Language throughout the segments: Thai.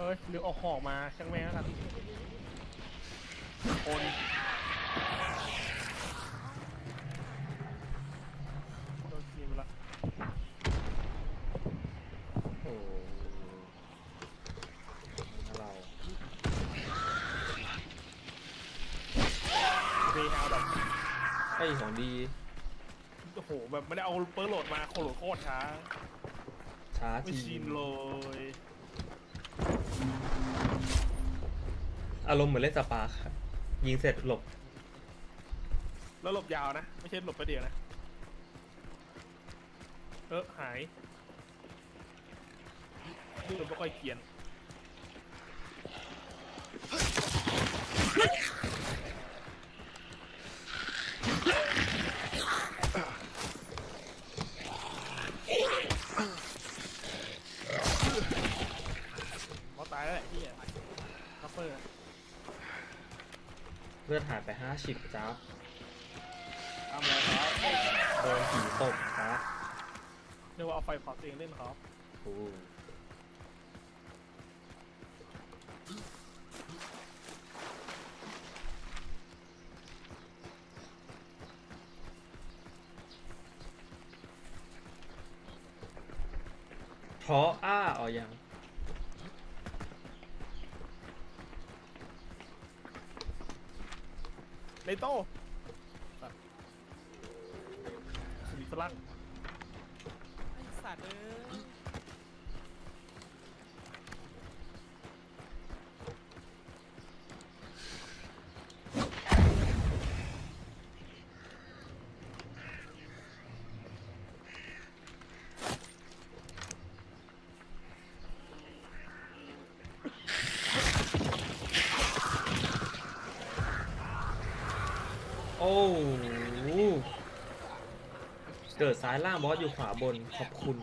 เฮ้ยหรือเออกหอกมาช่างแม่งแล้วกันคนโดนทีมละโอ้เราเรย์เอาแบบไอ้ของดี โอ้โหแบบไม่ได้เอาเปิร์โหลดมาโคโหลดโคตรช้าช้าไม่จริชิงนเลย อารมณ์เหมือนเล่นสปาร์คยิงเสร็จหลบ แล้วหลบยาวนะ ไม่ใช่หลบไปเดียวนะ เออหายดูแล้วไม่ค่อยเกรียน ลือดหายไปห้าสิบจ้าบทำแล้วครับโดนผีตบครับเรียกว่าเอาไฟเผาตัวเองเล่นครับโอ้เพราะอ้าอ๋อยัง เลโต้สัตว์สีฝรั่งไอสัตว์เอ้ย โหเกิดซ้ายล่างบอสอยู่ขวาบนขอบคุณ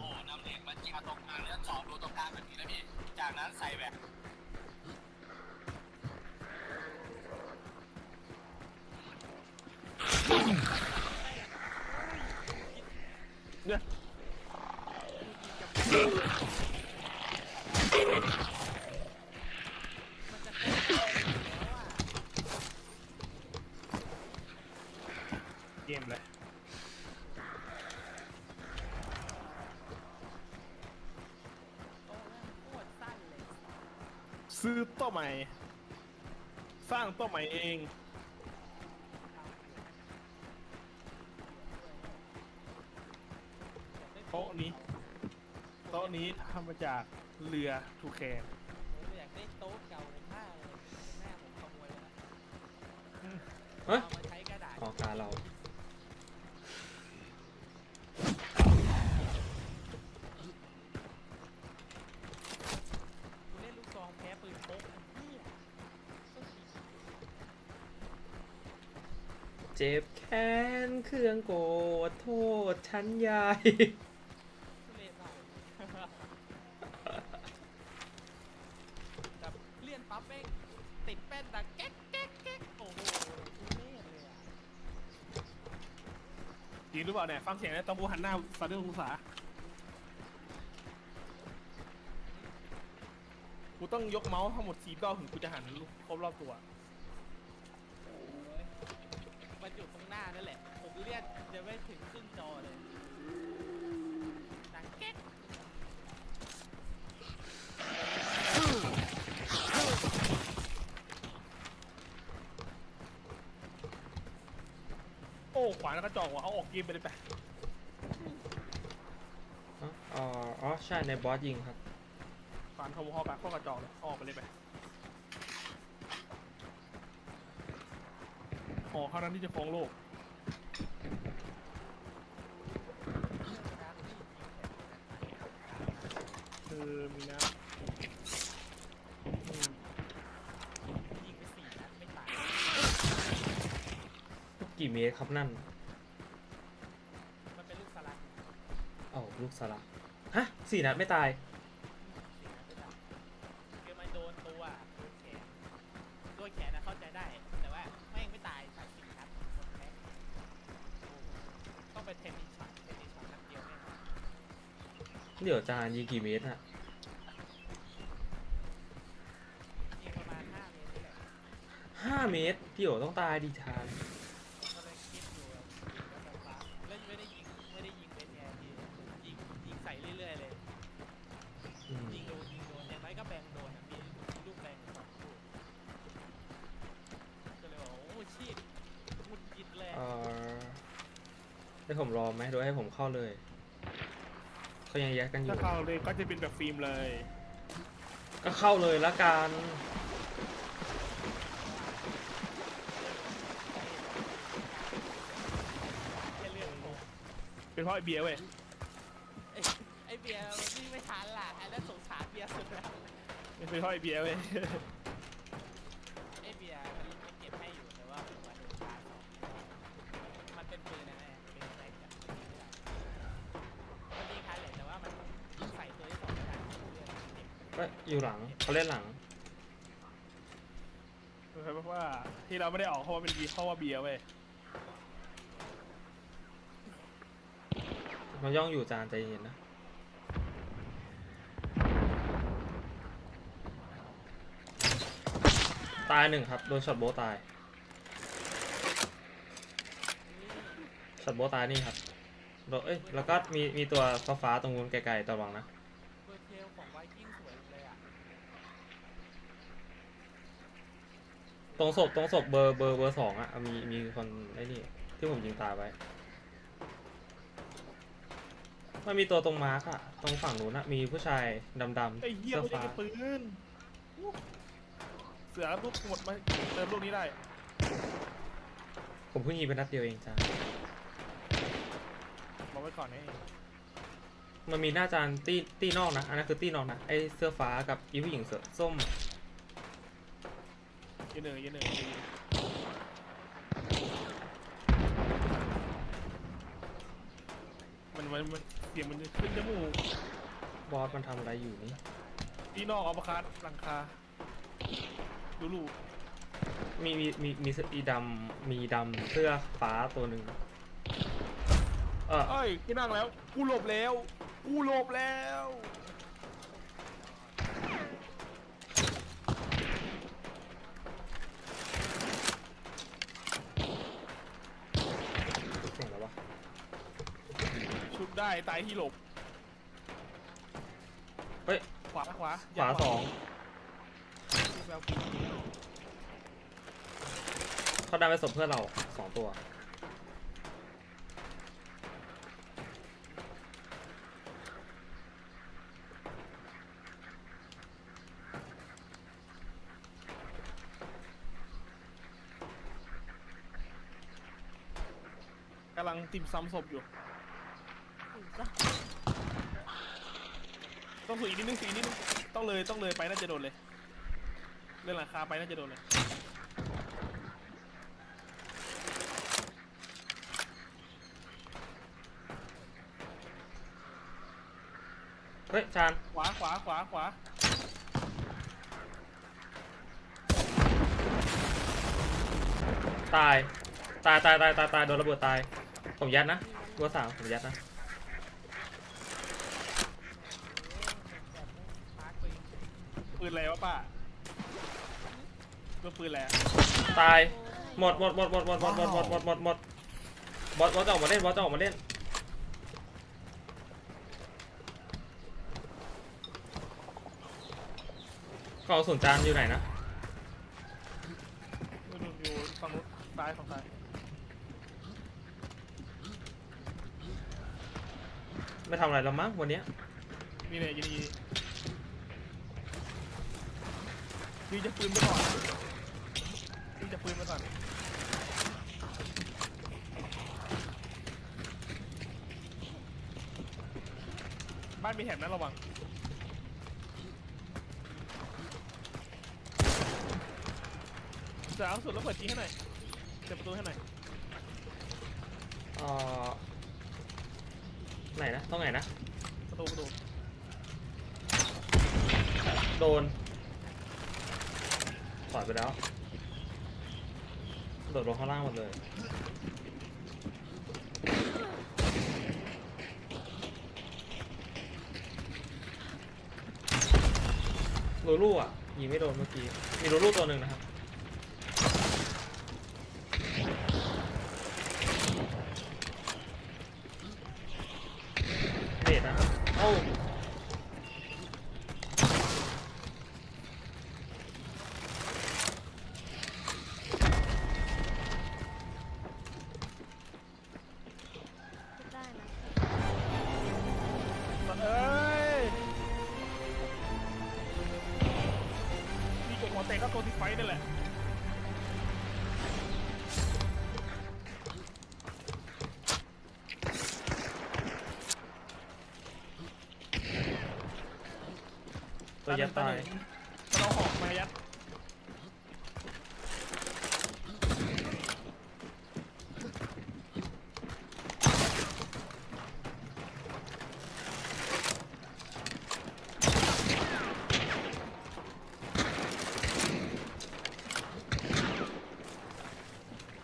จากลางแบบนี้นะพี่จากนั้นใส่แบบเนี่ยเกมเลย โอ้แม่งโคตรสั้นเลย ซื้อโต๊ะใหม่ สร้างโต๊ะใหม่เอง โต๊ะนี้ โต๊ะนี้ทำมาจากเรือทูแคนผมอยากได้โต๊ะเก่าผมมากเลยแม่ผมขโมยไปแล้วเฮ้ย เอามาใช้กระดาษ ออกตาเรา กูเล่นลูกซองแพ้ปืนพกไอ้เหี้ยส้นตีน เจ็บแค้นเครื่องโกรธโทษฉันใหญ่เราแบบเลี่ยนปั๊บแม่งติดแป้นดังแก๊กแก๊กแก๊กโอ้โหทุเรศเลยอะจริงหรือเปล่าเนี่ยฟังเสียงนะตองบูหันหน้าฟันด้วยองศากูต้องยกเมาส์ทั้งหมดสี่รอบถึงกูจะหันครบรอบตัว โอ้ยมันอยู่ตรงหน้านั่นแหละ ผม เลี่ยนจะไม่ถึงครึ่งจอเลยดังแก๊กโอ้ขวานแล้วก็จอกว่ะเอาออกเกมไปเลยไปอ๋ออ๋ออ๋อใช่ในบอสยิงครับขวานทอมฮอกอะข้อกระจอกเลยเอาออกไปเลยไปหอเท่านั้นที่จะครองโลก คือมีนะอืมยิงไปสี่นัดไม่ตายกี่เมตรครับนั่น มันเป็นลูกสลัดเอ้าลูกสลัก ฮะ สี่นัดไม่ตาย เดี๋ยวจานยิงกี่เมตรอะยิงประมาณ5เมตรนี่แหละห้าเมตรเดี๋ยวต้องตายดิจานก็เลยคิดอยู่แบบยิงแล้วแบบฟ้าเล่นไม่ได้ยิงไม่ได้ยิงเป็นแอร์ทียิงยิงใส่เรื่อยๆเลย อืมยิงโดนยิงโดนอย่างไรก็แบงโดนอะมีลูกแบงสองลูกก็เลยบอกโอ้ชีดมุดยิดเลยเออให้ผมรอไหมหรือให้ผมเข้าเลย เขายังแยกกันอยู่ ถ้าเข้าเลยก็จะเป็นแบบฟิล์มเลย ก็เข้าเลยละกันแค่เรื่องผมเป็นเพราะไอเบียร์เว้ยไอ้ไอ้เบียร์มันวิ่งไม่ทันล่ะไอ้นั่นสงสารเบียร์สุดแล้วเป็นเพราะไอเบียร์เว้ย ไอ้เบียร์มันมันเก็บให้อยู่แต่ว่าผมว่าโดนชาร์จสองมันเป็นปืนนะแน่เป็นอะไรกันมันยิงคล้ายเลยแต่ว่ามันใส่ตัวที่สองไม่ได้เลือดมันเจ็บ ก็ อยู่หลังเขาเล่นหลังเพราะว่าที่เราไม่ได้ออกเพราะว่าเป็นเบียร์เพราะว่าเบียร์เว้ยมันย่องอยู่จานใจเย็นนะ ตายหนึ่งครับ โดนช็อตโบทตาย ช็อตโบทตายนี่ครับโดนเอ้ย แล้วก็มีมีตัวฟ้าฟ้าๆตรงนู้นไกลๆระวังนะ เบอร์เทลของไวกิ้งสวยเลยอะ ตรงศพตรงศพเบอร์เบอร์เบอร์สองอะมีมีคนไอ้นี่ที่ผมยิงตายไว้มันมีตัวตรงมาร์กอะตรงฝั่งนู้นอะมีผู้ชายดำไอ้ๆเหี้ยเสื้อไม่ได้ฟ้าเก็บปืนเสือลูกหมดมาเติมลูกนี้ได้ ผมเพิ่งยิงไปนัดเดียวเองจ้าบอกไว้ก่อนไงมันมีหน้าจานตี้ตี้นอกนะ อันนั้นคือตี้นอกนะ ไอเสื้อฟ้ากับอีผู้หญิงเสื้อส้มอะ ยืนหนึ่งยืนหนึ่งมันมันมันเสียงมันขึ้นจมูกบอสมันทำอะไรอยู่นี่ที่นอกอัปคัดหลังคาดูลูกมีมีมีมีอีดำมีดำเสื้อฟ้าตัวหนึ่งเออเอ้ยกูนั่งแล้ว กูหลบแล้ว กูหลบแล้ว เสียงแล้ววะ ชุบ ได้ตายที่หลบเฮ้ย ขวาขวาขวาสองชุบแล้วกูเขาได้ไปศพเพื่อนเราสองตัวกำลังติมซ้ำศพอยู่ ต้องสีนิดนึงสีนิดนึงต้องเลยต้องเลยไปน่าจะโดนเลย เรื่องหลังคาไปน่าจะโดนเลย เฮ้ยจานขวาขวาขวาขวาตาย ตายตายตายตายตายโดนระเบิดตาย ผมยัดนะเบอร์สามผมยัดนะ มาร์คปืน ปืนอะไรวะป้าก็ปืนอะไรอะตาย หมดหมดหมดหมดหมดหมดหมดหมดหมดหมดหมดบอสบอสจะออกมาเล่นบอสจะออกมาเล่นกล่องศูนย์จานอยู่ไหนนะอยู่อยู่ฝั่งนู้นซ้ายฝั่งซ้ายไม่ทำอะไรแล้วมั้งวันเนี้ยนี่เนี่ยยิงยิง ยิงจะปืนไปก่อนยิงจะปืนไปก่อนบ้านมีแถบนั้นระวังจะเอาสุดแล้วเปิดจีให้หน่อยเปิดประตูให้หน่อยเอ่อไหนนะต้องไหนนะประตูประตูโดนถ อยไปแล้วโดดลงข้างล่างหมดเลยโลลูกอะยิงไม่โดนเมื่อกี้ มีโลลูกตัวหนึ่งนะครับ นั่นแหละ ตัวยัดตาย มันเอาหอกมายัด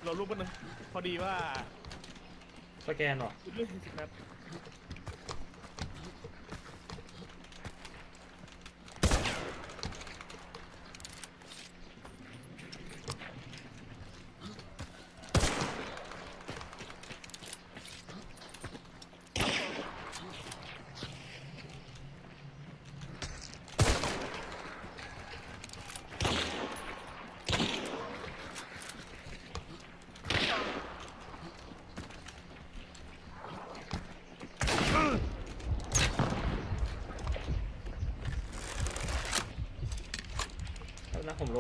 เราลูกมันนึงพอ ดีว่าสแกนเหรอ เรื่องสิบนัด นะผมโล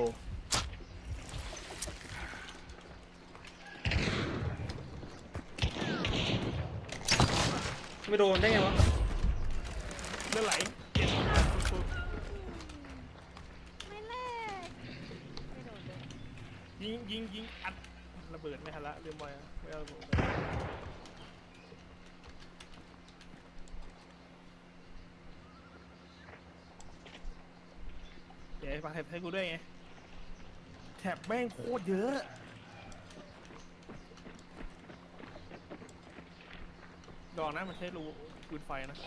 ไม่โดนได้ไงวะเลือดไหลเจ็บสุดไม่เล่ไม่โดนเลยๆยิงยิงยิงอัดระเบิดไม่ทันละเรียบร้อยอะไม่เอาระเบิดเดี๋ยว ฝากแท็บให้กูด้วยไงแท็บแม่งโคตรเยอะ ดอกนะมันใช้รูปืนไฟนะ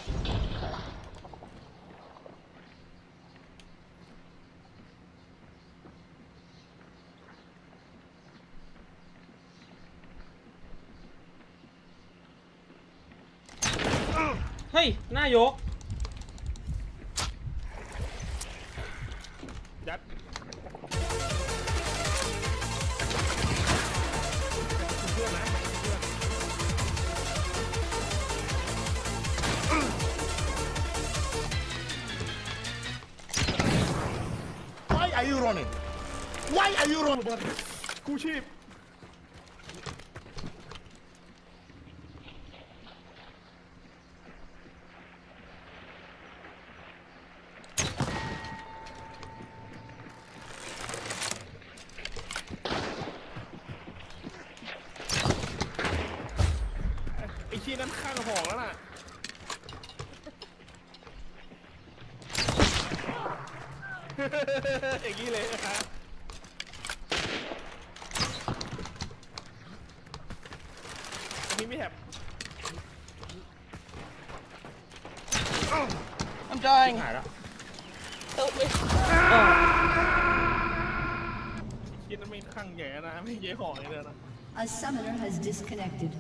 เฮ้ยหน้ายก ยัดเพื่อนนะเพื่อน Why are you running? Why are you running? กู้ชีพ อย่างนี้เลยนะครับอันนี้ไม่แถบ I'm dying. หายแล้วชี้นั้นไม่ข้างใหญ่นะไม่ใหญ่หอกเลยนะ A summoner has disconnected.